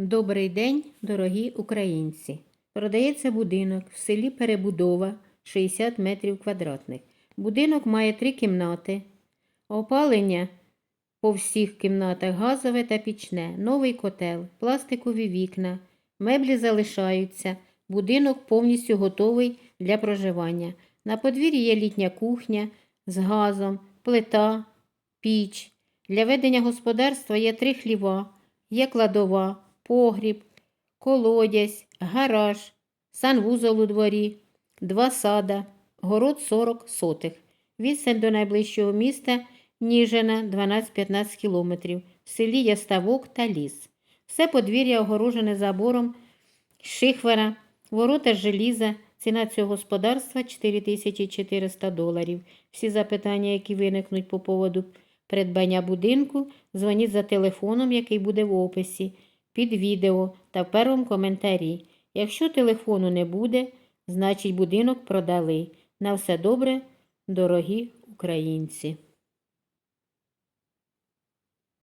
Добрий день, дорогі українці! Продається будинок в селі Перебудова 60 метрів квадратних. Будинок має три кімнати. Опалення по всіх кімнатах газове та пічне, новий котел, пластикові вікна, меблі залишаються. Будинок повністю готовий для проживання. На подвір'ї є літня кухня з газом, плита, піч. Для ведення господарства є три хліва, є кладова, погріб, колодязь, гараж, санвузол у дворі, два сада, город 40 сотих. Відстань до найближчого міста Ніжина 12-15 кілометрів. В селі є ставок та ліс. Все подвір'я огорожене забором шихвера, ворота желіза. Ціна цього господарства 4400 доларів. Всі запитання, які виникнуть по поводу придбання будинку, дзвоніть за телефоном, який буде в описі, під відео та в першому коментарі. Якщо телефону не буде, значить будинок продали. На все добре, дорогі українці!